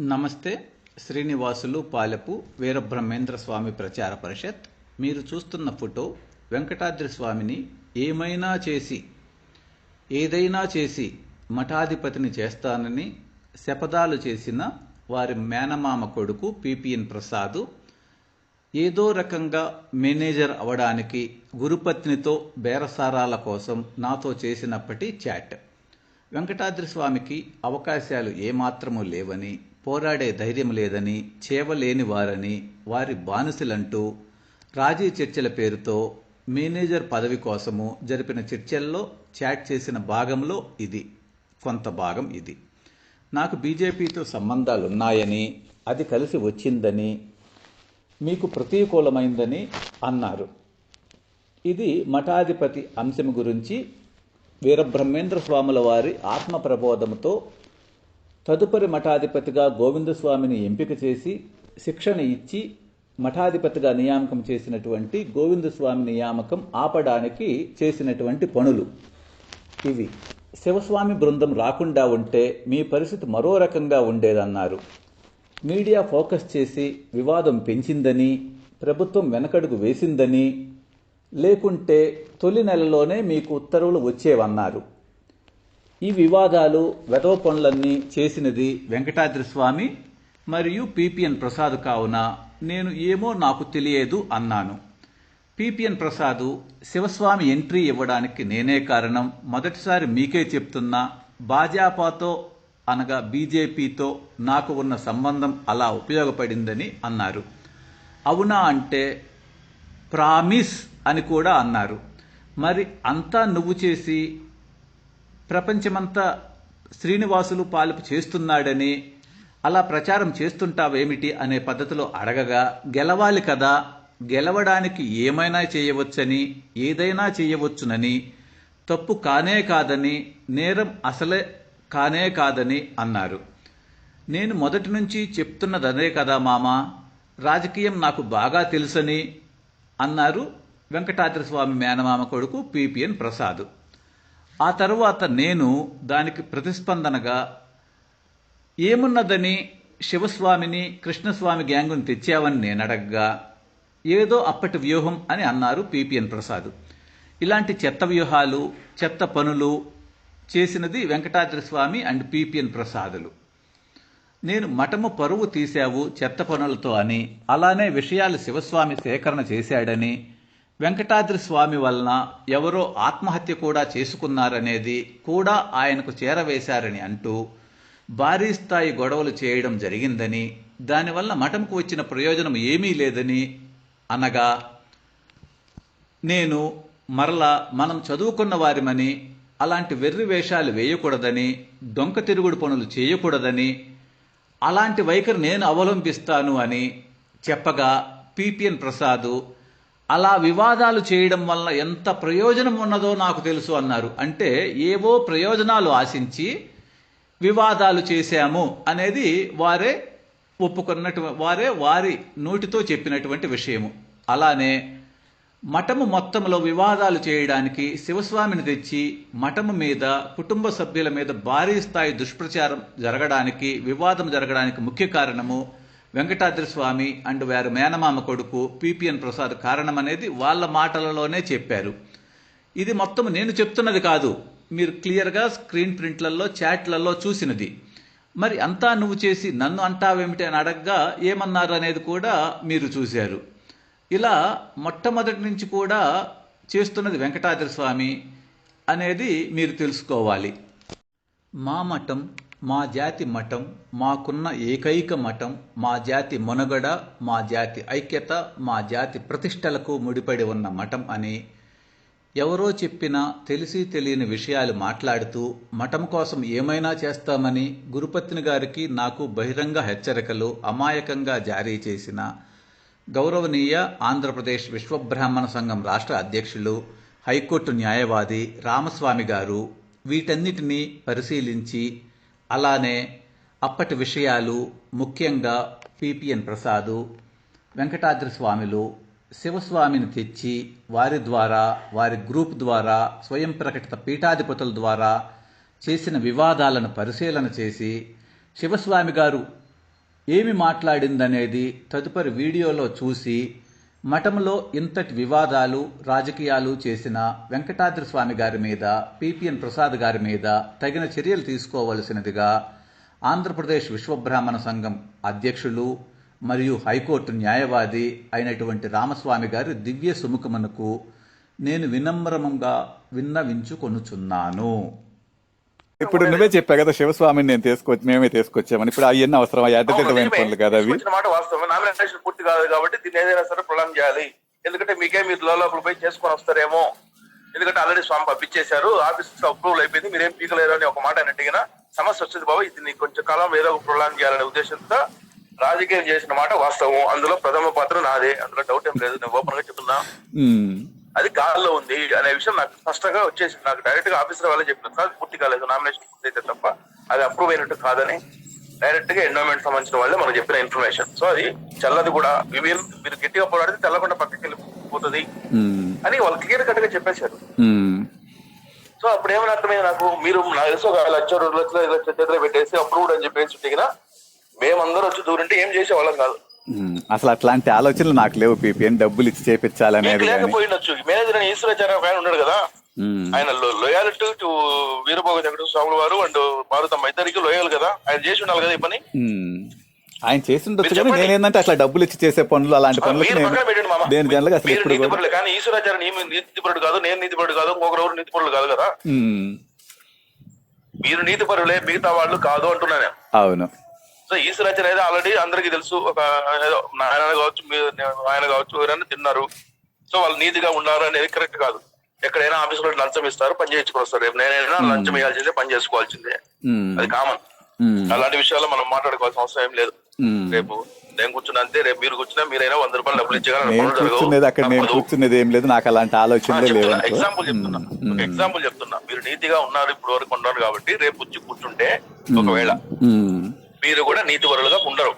నమస్తే శ్రీనివాసులు పాలెపు వీరబ్రహ్మేంద్ర స్వామి ప్రచార పరిషత్. మీరు చూస్తున్న ఫోటో వెంకటాద్రి స్వామిని ఏమైనా చేసి ఏదైనా చేసి మఠాధిపతిని చేస్తానని శపథాలు చేసిన వారి మేనమామ కొడుకు పిపిఎన్ ప్రసాద్ ఏదో రకంగా మేనేజర్ అవడానికి గురుపత్నితో బేరసారాల కోసం నాతో చేసినప్పటి చాట్. వెంకటాద్రి స్వామికి అవకాశాలు ఏమాత్రము లేవని పోరాడే ధైర్యం లేదని చేవలేని వారని వారి బానిసలంటూ రాజీ చర్చల పేరుతో మేనేజర్ పదవి కోసము జరిపిన చర్చల్లో చాట్ చేసిన భాగంలో ఇది. కొంత భాగం ఇది. నాకు బీజేపీతో సంబంధాలున్నాయని అది కలిసి వచ్చిందని మీకు ప్రతికూలమైందని అన్నారు. ఇది మఠాధిపతి అంశం గురించి వీరబ్రహ్మేంద్ర స్వాముల వారి ఆత్మ ప్రబోధంతో తదుపరి మఠాధిపతిగా గోవిందస్వామిని ఎంపిక చేసి శిక్షణ ఇచ్చి మఠాధిపతిగా నియామకం చేసినటువంటి గోవిందస్వామి నియామకం ఆపడానికి చేసినటువంటి పనులు. ఇవి. శివస్వామి బృందం రాకుండా ఉంటే మీ పరిస్థితి మరో రకంగా ఉండేదన్నారు. మీడియా ఫోకస్ చేసి వివాదం పెంచిందని ప్రభుత్వం వెనకడుగు వేసిందని లేకుంటే తొలి నెలలోనే మీకు ఉత్తర్వులు వచ్చేవన్నారు. ఈ వివాదాలు వెధవ పనులన్నీ చేసినది వెంకటాద్రి స్వామి మరియు పిపిఎన్ ప్రసాద్ కావున నేను ఏమో నాకు తెలియదు అన్నాను. పిపిఎన్ ప్రసాద్ శివస్వామి ఎంట్రీ ఇవ్వడానికి నేనే కారణం. మొదటిసారి మీకే చెప్తున్నా భాజపాతో అనగా బీజేపీతో నాకు ఉన్న సంబంధం అలా ఉపయోగపడిందని అన్నారు. అవునా అంటే ప్రామిస్ అని కూడా అన్నారు. మరి అంతా నువ్వు చేసి ప్రపంచమంతా శ్రీనివాసులు పాలుపు చేస్తున్నాడని అలా ప్రచారం చేస్తుంటావేమిటి అనే పద్ధతిలో అడగగా గెలవాలి కదా గెలవడానికి ఏమైనా చేయవచ్చని ఏదైనా చేయవచ్చునని తప్పు కానే కాదని నేరం అసలే కానే కాదని అన్నారు. నేను మొదటి నుంచి చెప్తున్నదనే కదా మామ రాజకీయం నాకు బాగా తెలుసని అన్నారు వెంకటాద్రి స్వామి మేనమామ కొడుకు పిపిఎన్ ప్రసాద్. ఆ తరువాత నేను దానికి ప్రతిస్పందనగా ఏమున్నదని శివస్వామిని కృష్ణస్వామి గ్యాంగుని తెచ్చావని నేను అడగగా ఏదో అప్పటి వ్యూహం అని అన్నారు పిపిఎన్ ప్రసాద్. ఇలాంటి చెత్త వ్యూహాలు చెత్త పనులు చేసినది వెంకటాద్రి స్వామి అండ్ పిపిఎన్ ప్రసాదులు. నేను మఠము పరువు తీశావు చెత్త పనులతో అని అలానే విషయాలు శివస్వామి సేకరణ చేశాడని వెంకటాద్రి స్వామి వలన ఎవరో ఆత్మహత్య కూడా చేసుకున్నారనేది కూడా ఆయనకు చేరవేశారని అంటూ భారీ స్థాయి గొడవలు చేయడం జరిగిందని దానివల్ల మఠంకు వచ్చిన ప్రయోజనం ఏమీ లేదని అనగా నేను మరలా మనం చదువుకున్న వారిమని అలాంటి వెర్రి వేషాలు వేయకూడదని దొంక తిరుగుడు పనులు చేయకూడదని అలాంటి వైఖరి నేను అవలంబిస్తాను అని చెప్పగా పిపిఎన్ ప్రసాద్ అలా వివాదాలు చేయడం వల్ల ఎంత ప్రయోజనం ఉన్నదో నాకు తెలుసు అన్నారు. అంటే ఏవో ప్రయోజనాలు ఆశించి వివాదాలు చేశాము అనేది వారే ఒప్పుకున్నటు వారే వారి నోటితో చెప్పినటువంటి విషయము. అలానే మఠము మొత్తంలో వివాదాలు చేయడానికి శివస్వామిని తెచ్చి మఠము మీద కుటుంబ సభ్యుల మీద భారీ స్థాయి దుష్ప్రచారం జరగడానికి వివాదం జరగడానికి ముఖ్య కారణము వెంకటాద్రి స్వామి అండ్ వారి మేనమామ కొడుకు పిపిఎన్ ప్రసాద్ కారణం అనేది వాళ్ళ మాటలలోనే చెప్పారు. ఇది మొత్తం నేను చెప్తున్నది కాదు. మీరు క్లియర్గా స్క్రీన్ ప్రింట్లలో చాట్లలో చూసినది. మరి అంతా నువ్వు చేసి నన్ను అంటావేమిటి అని అడగ్గా ఏమన్నారు అనేది కూడా మీరు చూశారు. ఇలా మొట్టమొదటి నుంచి కూడా చేస్తున్నది వెంకటాద్రి స్వామి అనేది మీరు తెలుసుకోవాలి. మా మఠం మా జాతి మఠం మాకున్న ఏకైక మఠం మా జాతి మొనగడ మా జాతి ఐక్యత మా జాతి ప్రతిష్టలకు ముడిపడి ఉన్న మఠం అని ఎవరో చెప్పిన తెలిసి తెలియని విషయాలు మాట్లాడుతూ మఠం కోసం ఏమైనా చేస్తామని గురుపత్ని గారికి నాకు బహిరంగ హెచ్చరికలు అమాయకంగా జారీ చేసిన గౌరవనీయ ఆంధ్రప్రదేశ్ విశ్వబ్రాహ్మణ సంఘం రాష్ట్ర అధ్యక్షులు హైకోర్టు న్యాయవాది రామస్వామి గారు వీటన్నిటినీ పరిశీలించి అలానే అప్పటి విషయాలు ముఖ్యంగా పిపిఎన్ ప్రసాదు వెంకటాద్రి స్వామిలు శివస్వామిని తెచ్చి వారి ద్వారా వారి గ్రూప్ ద్వారా స్వయం ప్రకటిత పీఠాధిపతుల ద్వారా చేసిన వివాదాలను పరిశీలన చేసి శివస్వామి గారు ఏమి మాట్లాడిందనేది తదుపరి వీడియోలో చూసి మఠంలో ఇంతటి వివాదాలు రాజకీయాలు చేసిన వెంకటాద్రి స్వామి గారి మీద పిపిఎన్ ప్రసాద్ గారి మీద తగిన చర్యలు తీసుకోవలసినదిగా ఆంధ్రప్రదేశ్ విశ్వబ్రాహ్మణ సంఘం అధ్యక్షులు మరియు హైకోర్టు న్యాయవాది అయినటువంటి రామస్వామి గారి దివ్య సుముఖమునకు నేను వినమ్రమంగా విన్నవించుకొనుచున్నాను. ఇప్పుడు నువ్వే చెప్పా కదా శివస్వామిని నేను తీసుకొచ్చి మేమే తీసుకొచ్చామని. ఇప్పుడు అవన్నీ అవసరం అడ్డదిడ్డమైన పనులు కదా అవి. మాట వాస్తవం నామినేషన్ పూర్తి కాదు కాబట్టి దీన్ని ఏదైనా సరే ప్రొలాంగ్ చేయాలి. ఎందుకంటే మీకే మీరు లోపల పోయి చేసుకొని వస్తారేమో. ఎందుకంటే ఆల్రెడీ స్వామి పంపించేశారు. ఆఫీస్ అప్రూవల్ అయిపోయింది. మీరేం పీకలేరు అని ఒక మాట అన్నట్టుగా సమస్య వచ్చింది బాబు. ఇది కొంచెం కాలం ఏదో ఒక ప్రొలాంగ్ చేయాలనే ఉద్దేశంతో రాజకీయం చేసిన మాట వాస్తవం. అందులో ప్రథమ పాత్ర నాదే. అందులో డౌట్ ఏం లేదు. నేను ఓపెన్గా చెప్తున్నా. అది గాల్లో ఉంది అనే విషయం నాకు స్పష్టంగా వచ్చేసి నాకు డైరెక్ట్గా ఆఫీసర్ వాళ్ళే చెప్పారు సార్ పూర్తి కాలేదు. నామినేషన్ పూర్తి అయితే తప్ప అది అప్రూవ్ అయినట్టు కాదని డైరెక్ట్గా ఎండోమెంట్ సంబంధించిన వాళ్ళే మనకు చెప్పిన ఇన్ఫర్మేషన్ సో అది చల్లది కూడా. మీరు మీరు గట్టిగా పోరాడితే తెల్లకుండా పక్కకి వెళ్ళిపోతుంది ఉమ్, అని వాళ్ళు క్లియర్ కట్గా చెప్పేశారు. సో అప్పుడు ఏమైనా అర్థమైంది నాకు? మీరు నాకు తెలిసి ఒక లక్ష రెండు లక్షలు ఐదు లక్షల చేతిలో పెట్టేసి అప్రూవ్డ్ అని చెప్పేసి దిగిన మేమందరూ వచ్చి దూరంటే ఏం చేసే వాళ్ళం కాదు. అసలు అట్లాంటి ఆలోచనలు నాకు లేవు పీపీఎన్ డబ్బులు ఇచ్చి చేపించాలనేది లేకపోయినొచ్చు మేనేజర్ ఈశ్వరాచార్య ఆయన ఉన్నాడు కదా. ఆయన లోయాలిటీ టు వీరభోగ వెంకటేశ్వర స్వాముల వారు అండ్ భారతమ్మ ఇద్దరికి లోయల్ కదా. ఆయన చేసి ఉండాలి కదా ఈ పని. ఆయన చేసి ఉండొచ్చు కానీ. నేనేందంటే అట్లా డబ్బులు ఇచ్చి చేసే పనులు అలాంటి పనులకి మీరు నేను జనరల్గా అసలు ఎప్పుడు కానీ ఈశ్వరాచార్య నీ నీతిపరుడు కాదు నేను నీతిపరుడు కాదు ఇంకొకరెవరు నీతిపరులు కాదు కదా. మీరు నీతిపరులే మిగతా వాళ్ళు కాదు అంటున్నా నేను. అవును. సో ఈశ్వరాచార్య అయితే ఆల్రెడీ అందరికీ తెలుసు. ఒక ఏదో ఆయన కావచ్చు మీరు ఆయన కావచ్చు ఎవరైనా తిన్నారు. సో వాళ్ళు నీతిగా ఉన్నారు అనేది కరెక్ట్ కాదు. ఎక్కడైనా ఆఫీసులో లంచం ఇస్తారు పని చేయించుకొని వస్తారు రేపు నేనైనా లంచం ఇవ్వాల్సిందే పని చేసుకోవాల్సిందే. అది కామన్ అలాంటి విషయాల్లో మనం మాట్లాడుకోవాల్సిన అవసరం ఏం లేదు. రేపు నేను కూర్చున్నా అంతే రేపు మీరు కూర్చున్నా మీరైనా వంద రూపాయలు డబ్బులు. కూర్చునేది అక్కడ నేను. కూర్చునేది ఏం లేదు నాకు అలాంటి అనుకో. ఎగ్జాంపుల్ చెప్తున్నా ఎగ్జాంపుల్ చెప్తున్నా. మీరు నీతిగా ఉన్నారు ఇప్పుడు వరకు ఉన్నారు కాబట్టి రేపు వచ్చి కూర్చుంటే ఒకవేళ మీరు కూడా నీతి వరులుగా ఉండరు.